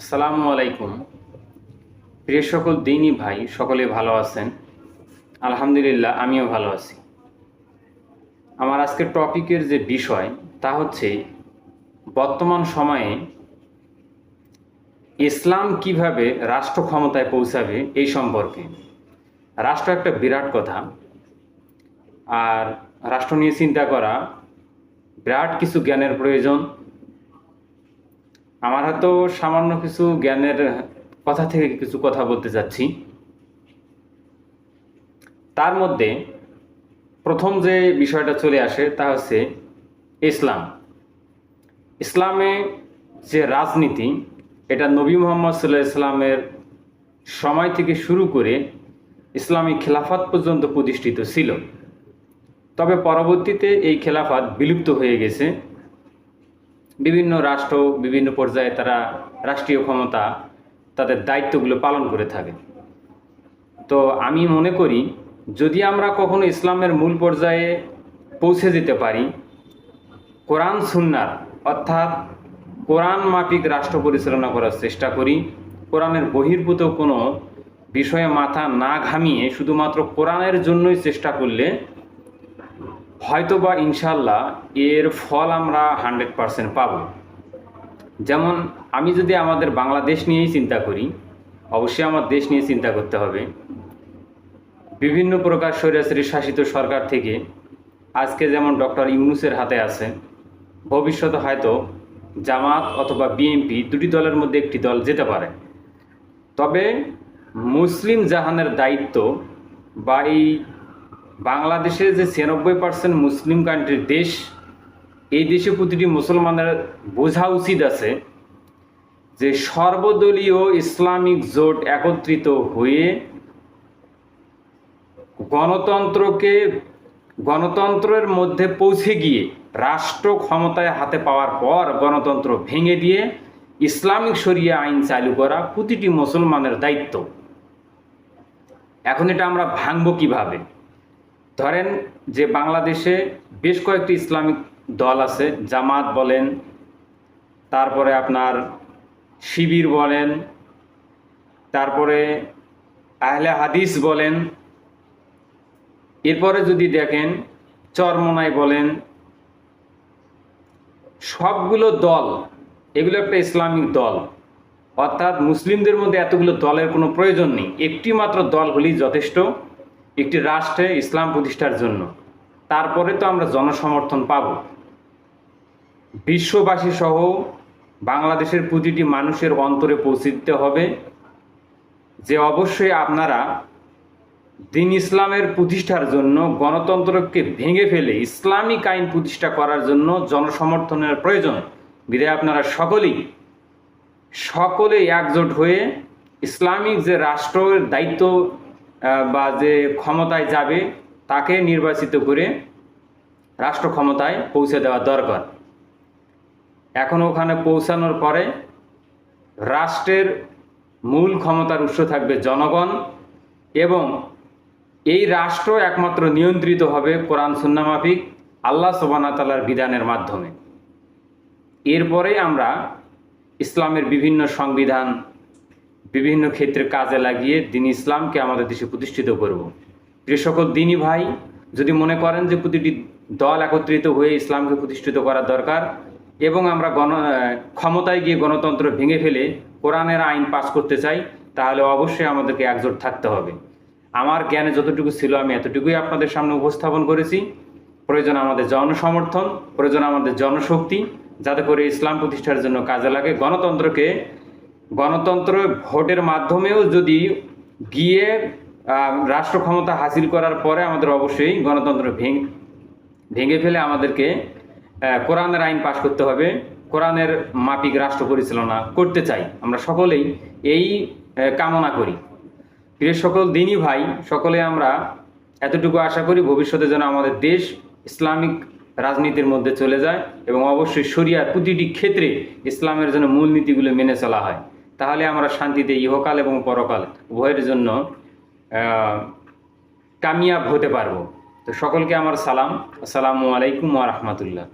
আসসালামু আলাইকুম। প্রিয় সকল দিনই ভাই, সকলে ভালো আছেন? আলহামদুলিল্লাহ, আমিও ভালো আছি। আমার আজকের টপিকের যে বিষয়, তা হচ্ছে বর্তমান সময়ে ইসলাম কীভাবে রাষ্ট্র ক্ষমতায় পৌঁছাবে এই সম্পর্কে। রাষ্ট্র একটা বিরাট কথা, আর রাষ্ট্র নিয়ে চিন্তা করা বিরাট কিছু জ্ঞানের প্রয়োজন। আমার হয়তো সামান্য কিছু জ্ঞানের কথা থেকে কিছু কথা বলতে চাচ্ছি। তার মধ্যে প্রথম যে বিষয়টা চলে আসে তা হচ্ছে ইসলাম। ইসলামে যে রাজনীতি, এটা নবী মোহাম্মদ সাল্লাহ ইসলামের সময় থেকে শুরু করে ইসলামী খেলাফত পর্যন্ত প্রতিষ্ঠিত ছিল। তবে পরবর্তীতে এই খেলাফত বিলুপ্ত হয়ে গেছে। বিভিন্ন রাষ্ট্র, বিভিন্ন পর্যায়ে তারা রাষ্ট্রীয় ক্ষমতা, তাদের দায়িত্বগুলো পালন করে থাকে। তো আমি মনে করি, যদি আমরা কখনো ইসলামের মূল পর্যায়ে পৌঁছে যেতে পারি, কোরআন সুন্নার অর্থাৎ কোরআন মাফিক রাষ্ট্র পরিচালনা করার চেষ্টা করি, কোরআনের বহির্ভূত কোনো বিষয়ে মাথা না ঘামিয়ে শুধুমাত্র কোরআনের জন্যই চেষ্টা করলে হয়তো বা ইনশাল্লাহ এর ফল আমরা হান্ড্রেড পারসেন্ট পাব। যেমন আমি যদি আমাদের বাংলাদেশ নিয়েই চিন্তা করি, অবশ্যই আমার দেশ নিয়ে চিন্তা করতে হবে। বিভিন্ন প্রকার স্বৈরাচারী শাসিত সরকার থেকে আজকে যেমন ডক্টর ইউনুসের হাতে আছে, ভবিষ্যতে হয়তো জামাত অথবা বিএনপি দুটি দলের মধ্যে একটি দল যেতে পারে। তবে মুসলিম জাহানের দায়িত্ব বা এই বাংলাদেশে যে ছিয়ানব্বই পার্সেন্ট মুসলিম কান্ট্রির দেশ, এই দেশে প্রতিটি মুসলমানের বোঝা উচিত আছে যে সর্বদলীয় ইসলামিক জোট একত্রিত হয়ে গণতন্ত্রকে, গণতন্ত্রের মধ্যে পৌঁছে গিয়ে রাষ্ট্র ক্ষমতায় হাতে পাওয়ার পর গণতন্ত্র ভেঙে দিয়ে ইসলামিক শরিয়া আইন চালু করা প্রতিটি মুসলমানের দায়িত্ব। এখন এটা আমরা ভাঙব কীভাবে? ধরেন যে বাংলাদেশে বেশ কয়েকটি ইসলামিক দল আছে, জামাত বলেন, তারপরে আপনার শিবির বলেন, তারপরে আহলে হাদিস বলেন, এরপরে যদি দেখেন চরমনাই বলেন, সবগুলো দল, এগুলো একটা ইসলামিক দল, অর্থাৎ মুসলিমদের মধ্যে এতগুলো দলের কোনো প্রয়োজন নেই, একটি মাত্র দল হলেই যথেষ্ট। একটি রাষ্ট্রে ইসলাম প্রতিষ্ঠার জন্য। তারপরে তো আমরা জনসমর্থন পাব। বিশ্ববাসী সহ বাংলাদেশের প্রতিটি মানুষের অন্তরে পৌঁছে দিতে হবে যে অবশ্যই আপনারা দিন ইসলামের প্রতিষ্ঠার জন্য, গণতন্ত্রকে ভেঙে ফেলে ইসলামিক আইন প্রতিষ্ঠা করার জন্য জনসমর্থনের প্রয়োজন। বিধায় আপনারা সকলেই সকলে একজোট হয়ে ইসলামিক যে রাষ্ট্রের দায়িত্ব বা যে ক্ষমতায় যাবে, তাকে নির্বাচিত করে রাষ্ট্র ক্ষমতায় পৌঁছে দেওয়া দরকার। এখন ওখানে পৌঁছানোর পরে রাষ্ট্রের মূল ক্ষমতার উৎস থাকবে জনগণ এবং এই রাষ্ট্র একমাত্র নিয়ন্ত্রিত হবে কোরআন সুন্নামাফিক আল্লাহ সোবানা তালার বিধানের মাধ্যমে। এরপরে আমরা ইসলামের বিভিন্ন সংবিধান বিভিন্ন ক্ষেত্রে কাজে লাগিয়ে দিন ইসলামকে আমাদের দেশে প্রতিষ্ঠিত করব। যে সকল দিনই ভাই, যদি মনে করেন যে প্রতিটি দল একত্রিত হয়ে ইসলামকে প্রতিষ্ঠিত করা দরকার এবং আমরা গণ ক্ষমতায় গিয়ে গণতন্ত্র ভেঙে ফেলে কোরআনের আইন পাস করতে চাই, তাহলে অবশ্যই আমাদেরকে একজোট থাকতে হবে। আমার জ্ঞানে যতটুকু ছিল আমি এতটুকুই আপনাদের সামনে উপস্থাপন করেছি। প্রয়োজন আমাদের জনসমর্থন, প্রয়োজন আমাদের জনশক্তি, যাতে করে ইসলাম প্রতিষ্ঠার জন্য কাজে লাগে। গণতন্ত্রকে গণতন্ত্র ভোটের মাধ্যমেও যদি গিয়ে রাষ্ট্র ক্ষমতা হাসিল করার পরে আমাদের অবশ্যই গণতন্ত্র ভেঙে ভেঙে ফেলে আমাদেরকে কোরআনের আইন পাশ করতে হবে। কোরআনের মাপিক রাষ্ট্র পরিচালনা করতে চাই। আমরা সকলেই এই কামনা করি। প্রিয় সকল দিনই ভাই, সকলে আমরা এতটুকু আশা করি ভবিষ্যতে যেন আমাদের দেশ ইসলামিক রাজনীতির মধ্যে চলে যায় এবং অবশ্যই শরিয়ার প্রতিটি ক্ষেত্রে ইসলামের জন্য মূলনীতিগুলো মেনে চলা হয়। তাহলে আমরা শান্তিতে ইহকাল এবং পরকাল উভয়ের জন্য কামিয়াব হতে পারব। তো সকলকে আমার সালাম। আসসালামু আলাইকুম ওয়া রাহমাতুল্লাহ।